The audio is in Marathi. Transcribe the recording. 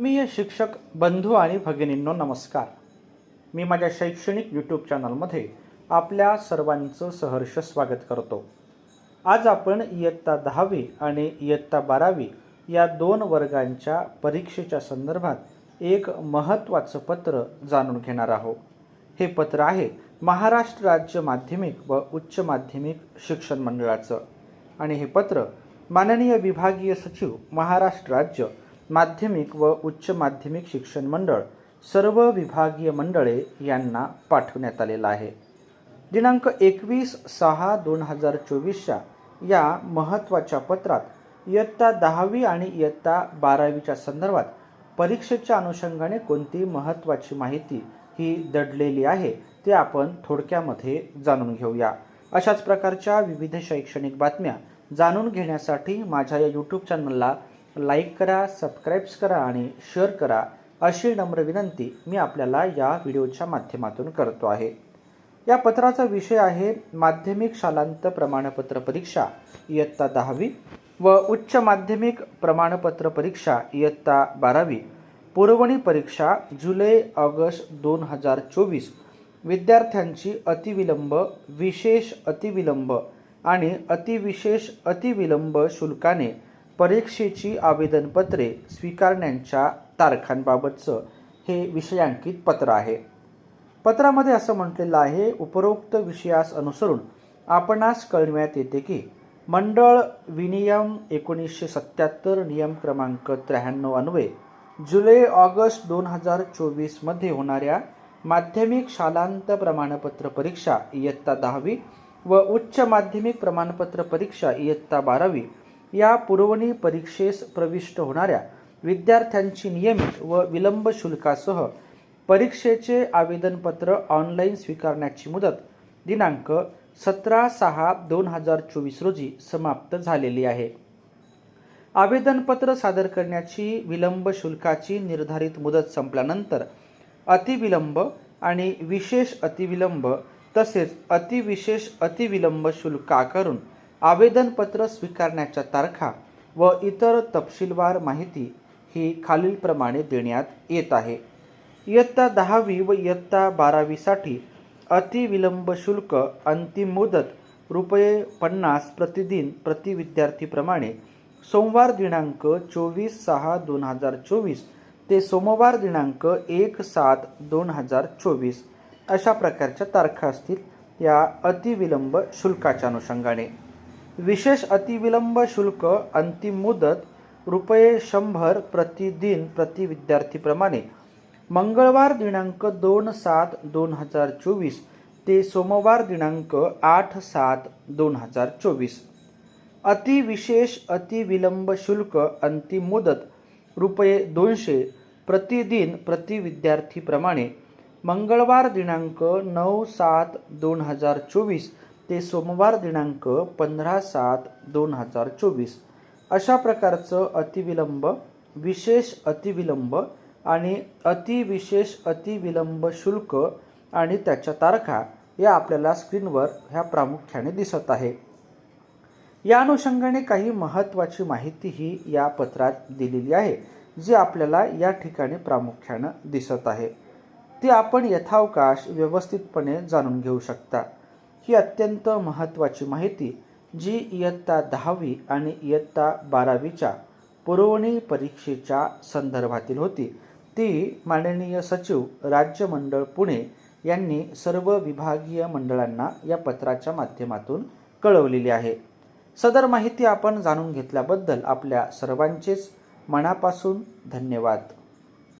मी शिक्षक बंधू आणि भगिनींनो नमस्कार. मी माझ्या शैक्षणिक यूट्यूब चॅनलमध्ये आपल्या सर्वांचं सहर्ष स्वागत करतो. आज आपण इयत्ता दहावी आणि इयत्ता बारावी या दोन वर्गांच्या परीक्षेच्या संदर्भात एक महत्त्वाचं पत्र जाणून घेणार आहोत. हे पत्र आहे महाराष्ट्र राज्य माध्यमिक व उच्च माध्यमिक शिक्षण मंडळाचं. आणि हे पत्र माननीय विभागीय सचिव महाराष्ट्र राज्य माध्यमिक व उच्च माध्यमिक शिक्षण मंडळ सर्व विभागीय मंडळे यांना पाठवण्यात आलेलं आहे. दिनांक एकवीस सहा दोन हजार चोवीसच्या या महत्त्वाच्या पत्रात इयत्ता दहावी आणि इयत्ता बारावीच्या संदर्भात परीक्षेच्या अनुषंगाने कोणती महत्त्वाची माहिती ही दडलेली आहे ते आपण थोडक्यामध्ये जाणून घेऊया. अशाच प्रकारच्या विविध शैक्षणिक बातम्या जाणून घेण्यासाठी माझ्या या यूट्यूब चॅनलला लाईक करा सबस्क्राईब्स करा आणि शेअर करा अशी नम्र विनंती मी आपल्याला या व्हिडिओच्या माध्यमातून करतो आहे. या पत्राचा विषय आहे माध्यमिक शालांत प्रमाणपत्र परीक्षा इयत्ता दहावी व उच्च माध्यमिक प्रमाणपत्र परीक्षा इयत्ता बारावी. पुरवणी परीक्षा जुलै ऑगस्ट दोन हजार चोवीस. विद्यार्थ्यांची अतिविलंब विशेष अतिविलंब आणि अतिविशेष अतिविलंब शुल्काने परीक्षेची आवेदनपत्रे स्वीकारण्याच्या तारखांबाबतचं हे विषयांकित पत्र आहे. पत्रामध्ये असं म्हटलेलं आहे उपरोक्त विषयास अनुसरून आपणास कळविण्यात येते की मंडळ विनियम एकोणीसशे सत्याहत्तर नियम क्रमांक त्र्याण्णव अन्वये जुलै ऑगस्ट दोन हजार चोवीसमध्ये होणाऱ्या माध्यमिक शालांत प्रमाणपत्र परीक्षा इयत्ता दहावी व उच्च माध्यमिक प्रमाणपत्र परीक्षा इयत्ता बारावी या पुरवणी परीक्षेस प्रविष्ट होणाऱ्या विद्यार्थ्यांची नियमित व विलंब शुल्कासह परीक्षेचे आवेदनपत्र ऑनलाईन स्वीकारण्याची मुदत दिनांक सतरा सहा दोन हजार चोवीस रोजी समाप्त झालेली आहे. आवेदनपत्र सादर करण्याची विलंब शुल्काची निर्धारित मुदत संपल्यानंतर अतिविलंब आणि विशेष अतिविलंब तसेच अतिविशेष अतिविलंब शुल्क आकारून आवेदनपत्र स्वीकारण्याच्या तारखा व इतर तपशीलवार माहिती ही खालीलप्रमाणे देण्यात येत आहे. इयत्ता दहावी व इयत्ता बारावीसाठी अतिविलंब शुल्क अंतिम मुदत रुपये पन्नास प्रतिदिन प्रति विद्यार्थीप्रमाणे सोमवार दिनांक चोवीस सहा दोन हजार चोवीस ते सोमवार दिनांक एक सात दोन हजार चोवीस अशा प्रकारच्या तारखा असतील या अतिविलंब शुल्काच्या अनुषंगाने. विशेष अतिविलंब शुल्क अंतिम मुदत रुपये शंभर प्रतिदिन प्रति विद्यार्थीप्रमाणे. मंगळवार दिनांक दोन सात दोन हजार चोवीस ते सोमवार दिनांक आठ सात दोन हजार चोवीस. अतिविशेष अतिविलंब शुल्क अंतिम मुदत रुपये दोनशे प्रतिदिन प्रति विद्यार्थीप्रमाणे. मंगळवार दिनांक नऊ सात दोन हजार चोवीस ते सोमवार दिनांक पंधरा सात दोन हजार चोवीस. अशा प्रकारचं अतिविलंब विशेष अतिविलंब आणि अतिविशेष अतिविलंब शुल्क आणि त्याच्या तारखा या आपल्याला स्क्रीनवर ह्या प्रामुख्याने दिसत आहे. या अनुषंगाने काही महत्त्वाची माहितीही या पत्रात दिलेली आहे जी आपल्याला या ठिकाणी प्रामुख्यानं दिसत आहे. ती आपण यथावकाश व्यवस्थितपणे जाणून घेऊ शकता. ही अत्यंत महत्त्वाची माहिती जी इयत्ता दहावी आणि इयत्ता बारावीच्या पुरवणी परीक्षेच्या संदर्भातील होती. ती माननीय सचिव राज्य मंडळ पुणे यांनी सर्व विभागीय मंडळांना या पत्राच्या माध्यमातून कळवलेली आहे. सदर माहिती आपण जाणून घेतल्याबद्दल आपल्या सर्वांचेच मनापासून धन्यवाद.